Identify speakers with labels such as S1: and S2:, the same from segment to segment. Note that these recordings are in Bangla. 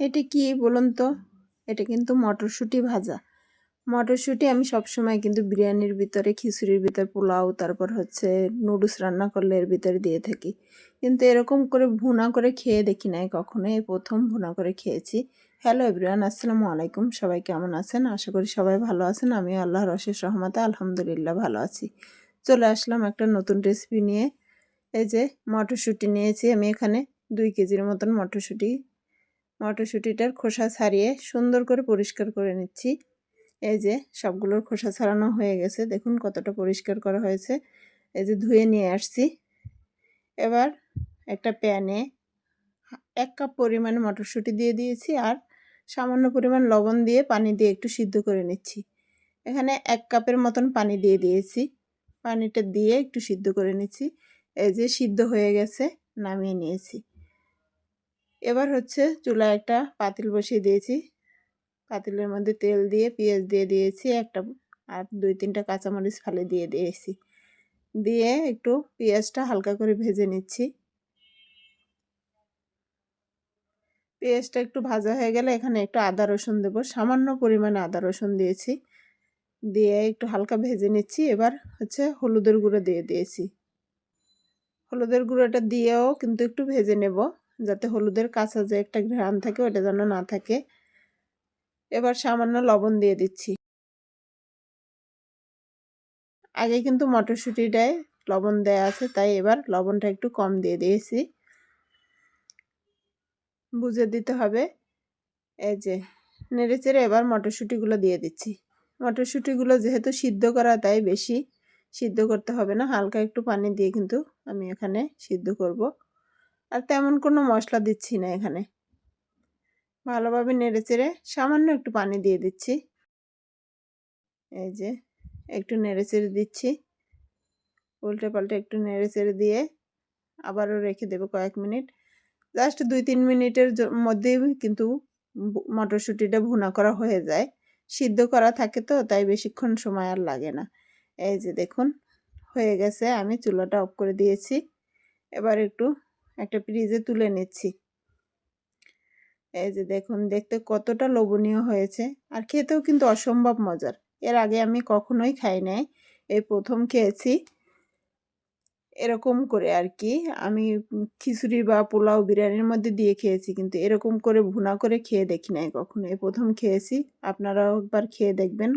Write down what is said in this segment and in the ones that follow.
S1: এটা কি বলুন তো? এটা কিন্তু মটরশুঁটি ভাজা। মটরশুঁটি আমি সবসময় কিন্তু বিরিয়ানির ভিতরে, খিচুড়ির ভিতরে, পোলাও, তারপর হচ্ছে নুডলস রান্না করলে এর ভিতরে দিয়ে থাকি। কিন্তু এরকম করে ভুনা করে খেয়ে দেখি নাই কখনো। এই প্রথম ভুনা করে খেয়েছি। হ্যালো এভরিওয়ান, আসসালামু আলাইকুম। সবাই কেমন আছেন? আশা করি সবাই ভালো আছেন। আমি আল্লাহর অশেষ রহমতে আলহামদুলিল্লাহ ভালো আছি। চলে আসলাম একটা নতুন রেসিপি নিয়ে। এই যে মটরশুঁটি নিয়েছি আমি এখানে। দুই কেজির মতন মটরশুঁটি মটরশুঁটিটার খোসা ছাড়িয়ে সুন্দর করে পরিষ্কার করে নিচ্ছি। এই যে সবগুলোর খোসা ছাড়ানো হয়ে গেছে। দেখুন কতটা পরিষ্কার করা হয়েছে। এই যে ধুয়ে নিয়ে আসছি। এবার একটা প্যানে এক কাপ পরিমাণে মটরশুঁটি দিয়ে দিয়েছি আর সামান্য পরিমাণ লবণ দিয়ে পানি দিয়ে একটু সিদ্ধ করে নিচ্ছি। এখানে এক কাপের মতন পানি দিয়ে দিয়েছি। পানিটা দিয়ে একটু সিদ্ধ করে নিচ্ছি। এই যে সিদ্ধ হয়ে গেছে, নামিয়ে নিয়েছি। এবার হচ্ছে চুলায় একটা পাতিল বসিয়ে দিয়েছি। পাতিলের মধ্যে তেল দিয়ে, পেঁয়াজ দিয়ে দিয়েছি, একটা আর দুই তিনটা কাঁচামরিচ ফালে দিয়ে দিয়েছি। দিয়ে একটু পেঁয়াজটা হালকা করে ভেজে নিচ্ছি। পেঁয়াজটা একটু ভাজা হয়ে গেলে এখানে একটু আদা রসুন দেবো। সামান্য পরিমাণে আদা রসুন দিয়েছি। দিয়ে একটু হালকা ভেজে নিচ্ছি। এবার হচ্ছে হলুদের গুঁড়ো দিয়ে দিয়েছি। হলুদের গুঁড়োটা দিয়েও কিন্তু একটু ভেজে নেব। যাতে হলুদের কাঁচা যে একটা ঘ্রাণ থাকে ওটা যেন না থাকে। এবার সামান্য লবণ দিয়ে দিচ্ছি। আগে কিন্তু মটরশুঁটিটায় লবণ দেয়া আছে, তাই এবার লবণটা একটু কম দিয়ে দিয়েছি। বুঝে দিতে হবে। এই যে নেড়ে চেড়ে এবার মটরশুঁটিগুলো দিয়ে দিচ্ছি। মটরশুঁটিগুলো যেহেতু সিদ্ধ করা, তাই বেশি সিদ্ধ করতে হবে না। হালকা একটু পানি দিয়ে কিন্তু আমি এখানে সিদ্ধ করব। আর তেমন কোনো মশলা দিচ্ছি না এখানে। ভালোভাবে নেড়ে চেড়ে সামান্য একটু পানি দিয়ে দিচ্ছি। এই যে, একটু নেড়ে চেড়ে দিচ্ছি। উল্টে পাল্টে একটু নেড়ে চেড়ে দিয়ে আবারও রেখে দেবো কয়েক মিনিট। জাস্ট দুই তিন মিনিটের মধ্যেই কিন্তু মটরশুঁটিটা ভুনা করা হয়ে যায়। সিদ্ধ করা থাকে তো, তাই বেশিক্ষণ সময় আর লাগে না। এই যে দেখুন, হয়ে গেছে। আমি চুলাটা অফ করে দিয়েছি। এবার একটু একটা ফ্রিজে তুলে নিচ্ছি। এই যে দেখুন, দেখতে কতটা লোভনীয় হয়েছে। আর খেতেও কিন্তু অসম্ভব মজার। এর আগে আমি কখনোই খাই নাই। এই প্রথম খেয়েছি। এরকম করে আর কি। আমি খিচুড়ি বা পোলাও বিরিয়ানির মধ্যে দিয়ে খেয়েছি, কিন্তু এরকম করে ভুনা করে খেয়ে দেখি নাই কখনো। এই প্রথম খেয়েছি। আপনারাও একবার খেয়ে দেখবেন।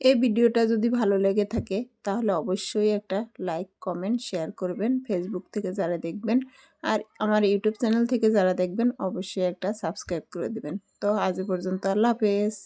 S1: এই ভিডিওটা যদি ভালো লেগে থাকে, তাহলে অবশ্যই একটা লাইক, কমেন্ট, শেয়ার করবেন। ফেসবুক থেকে যারা দেখবেন আর আমার ইউটিউব চ্যানেল থেকে যারা দেখবেন, অবশ্যই একটা সাবস্ক্রাইব করে দেবেন। তো আজ পর্যন্ত আল্লাহ হাফেজ।